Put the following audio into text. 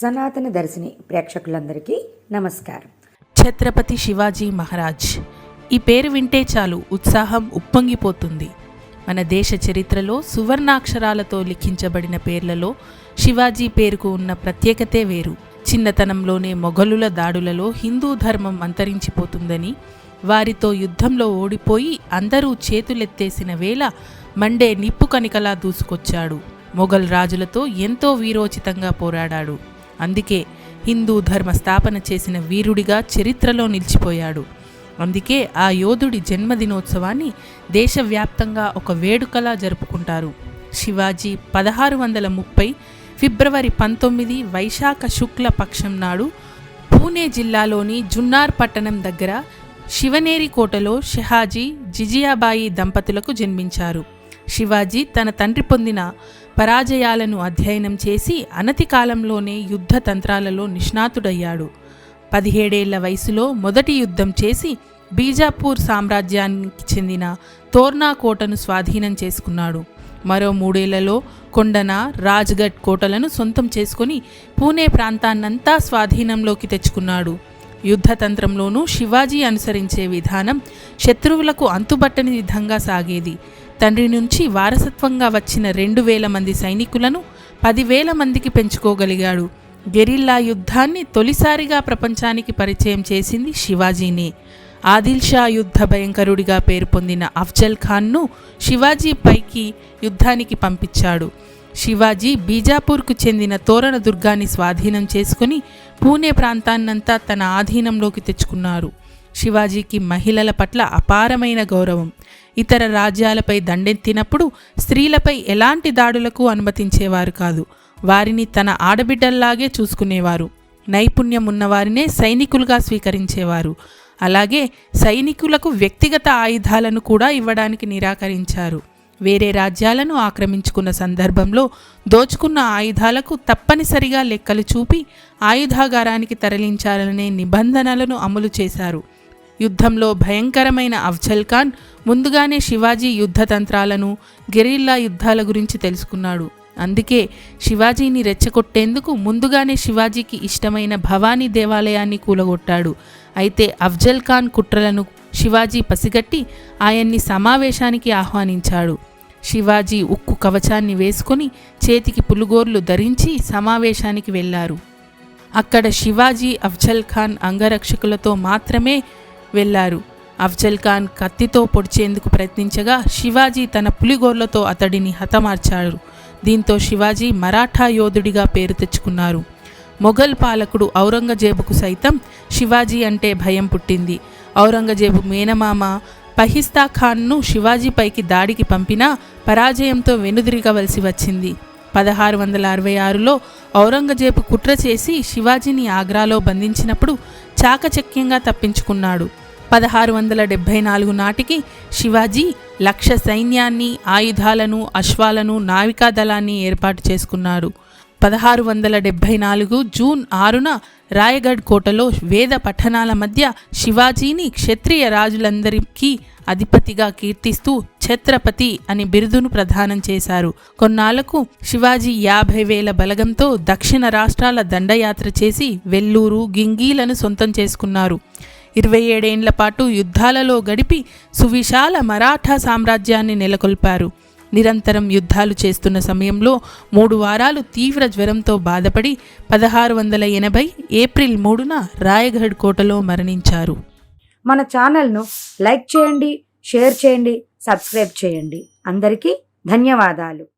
సనాతన దర్శిని ప్రేక్షకులందరికీ నమస్కారం. ఛత్రపతి శివాజీ మహారాజ్ ఈ పేరు వింటే చాలు ఉత్సాహం ఉప్పొంగిపోతుంది. మన దేశ చరిత్రలో సువర్ణాక్షరాలతో లిఖించబడిన పేర్లలో శివాజీ పేరుకు ఉన్న ప్రత్యేకతే వేరు. చిన్నతనంలోనే మొఘలుల దాడులలో హిందూ ధర్మం అంతరించిపోతుందని వారితో యుద్ధంలో ఓడిపోయి అందరూ చేతులెత్తేసిన వేళ మండే నిప్పు కనికలా దూసుకొచ్చాడు. మొఘల్ రాజులతో ఎంతో వీరోచితంగా పోరాడాడు. అందుకే హిందూ ధర్మ స్థాపన చేసిన వీరుడిగా చరిత్రలో నిలిచిపోయాడు. అందుకే ఆ యోధుడి జన్మదినోత్సవాన్ని దేశవ్యాప్తంగా ఒక వేడుకలా జరుపుకుంటారు. శివాజీ పదహారు వందల ముప్పై ఫిబ్రవరి పంతొమ్మిది వైశాఖ శుక్ల పక్షం నాడు పూణే జిల్లాలోని జున్నార్ పట్టణం దగ్గర శివనేరి కోటలో షహాజీ జిజియాబాయి దంపతులకు జన్మించారు. శివాజీ తన తండ్రి పొందిన పరాజయాలను అధ్యయనం చేసి అనతి కాలంలోనే యుద్ధ తంత్రాలలో నిష్ణాతుడయ్యాడు. పదిహేడేళ్ళ వయసులో మొదటి యుద్ధం చేసి బీజాపూర్ సామ్రాజ్యానికి చెందిన తోర్నా కోటను స్వాధీనం చేసుకున్నాడు. మరో మూడేళ్ళలో కొండన రాజ్గఢ్ కోటలను సొంతం చేసుకుని పూణే ప్రాంతాన్నంతా స్వాధీనంలోకి తెచ్చుకున్నాడు. యుద్ధతంత్రంలోనూ శివాజీ అనుసరించే విధానం శత్రువులకు అంతుబట్టని విధంగా సాగేది. తండ్రి నుంచి వారసత్వంగా వచ్చిన రెండు వేల మంది సైనికులను పదివేల మందికి పెంచుకోగలిగాడు. గెరిల్లా యుద్ధాన్ని తొలిసారిగా ప్రపంచానికి పరిచయం చేసింది శివాజీనే. ఆదిల్ షా యుద్ధ భయంకరుడిగా పేరు పొందిన అఫ్జల్ ఖాన్ను శివాజీ పైకి యుద్ధానికి పంపించాడు. శివాజీ బీజాపూర్కు చెందిన తోరణ దుర్గాన్ని స్వాధీనం చేసుకుని పూణే ప్రాంతాన్నంతా తన ఆధీనంలోకి తెచ్చుకున్నారు. శివాజీకి మహిళల పట్ల అపారమైన గౌరవం. ఇతర రాజ్యాలపై దండెత్తినప్పుడు స్త్రీలపై ఎలాంటి దాడులకు అనుమతించేవారు కాదు. వారిని తన ఆడబిడ్డల్లాగే చూసుకునేవారు. నైపుణ్యం ఉన్నవారినే సైనికులుగా స్వీకరించేవారు. అలాగే సైనికులకు వ్యక్తిగత ఆయుధాలను కూడా ఇవ్వడానికి నిరాకరించారు. వేరే రాజ్యాలను ఆక్రమించుకున్న సందర్భంలో దోచుకున్న ఆయుధాలకు తప్పనిసరిగా లెక్కలు చూపి ఆయుధాగారానికి తరలించాలనే నిబంధనలను అమలు చేశారు. యుద్ధంలో భయంకరమైన అఫ్జల్ ఖాన్ ముందుగానే శివాజీ యుద్ధ తంత్రాలను గెరిల్లా యుద్ధాల గురించి తెలుసుకున్నాడు. అందుకే శివాజీని రెచ్చగొట్టేందుకు ముందుగానే శివాజీకి ఇష్టమైన భవానీ దేవాలయాన్ని కూలగొట్టాడు. అయితే అఫ్జల్ ఖాన్ కుట్రలను శివాజీ పసిగట్టి ఆయన్ని సమావేశానికి ఆహ్వానించాడు. శివాజీ ఉక్కు కవచాన్ని వేసుకొని చేతికి పులుగోర్లు ధరించి సమావేశానికి వెళ్ళారు. అక్కడ శివాజీ అఫ్జల్ ఖాన్ అంగరక్షకులతో మాత్రమే వెళ్ళారు. అఫ్జల్ ఖాన్ కత్తితో పొడిచేందుకు ప్రయత్నించగా శివాజీ తన పులిగోర్లతో అతడిని హతమార్చాడు. దీంతో శివాజీ మరాఠా యోధుడిగా పేరు తెచ్చుకున్నారు. మొఘల్ పాలకుడు ఔరంగజేబుకు సైతం శివాజీ అంటే భయం పుట్టింది. ఔరంగజేబు మేనమామ పహిస్తా ఖాన్ను శివాజీపైకి దాడికి పంపినా పరాజయంతో వెనుదిరగవలసి వచ్చింది. పదహారు వందల అరవై ఆరులో ఔరంగజేబు కుట్ర చేసి శివాజీని ఆగ్రాలో బంధించినప్పుడు చాకచక్యంగా తప్పించుకున్నాడు. పదహారు వందల డెబ్భై నాలుగు నాటికి శివాజీ లక్ష సైన్యాన్ని ఆయుధాలను అశ్వాలను నావికా దళాన్ని ఏర్పాటు చేసుకున్నారు పదహారు వందల డెబ్భై నాలుగు జూన్ ఆరున రాయగఢ్ కోటలో వేద పఠనాల మధ్య శివాజీని క్షత్రియ రాజులందరికీ అధిపతిగా కీర్తిస్తూ ఛత్రపతి అని బిరుదును ప్రదానం చేశారు. కొన్నాళ్ళకు శివాజీ యాభై వేల బలగంతో దక్షిణ రాష్ట్రాల దండయాత్ర చేసి వెల్లూరు గింగీలను సొంతం చేసుకున్నారు. ఇరవై ఏడేండ్ల పాటు యుద్ధాలలో గడిపి సువిశాల మరాఠా సామ్రాజ్యాన్ని నెలకొల్పారు. నిరంతరం యుద్ధాలు చేస్తున్న సమయంలో మూడు వారాలు తీవ్ర జ్వరంతో బాధపడి పదహారు వందల ఎనభై ఏప్రిల్ మూడున రాయగఢ్ కోటలో మరణించారు. మన ఛానల్ను లైక్ చేయండి షేర్ చేయండి సబ్స్క్రైబ్ చేయండి. అందరికీ ధన్యవాదాలు.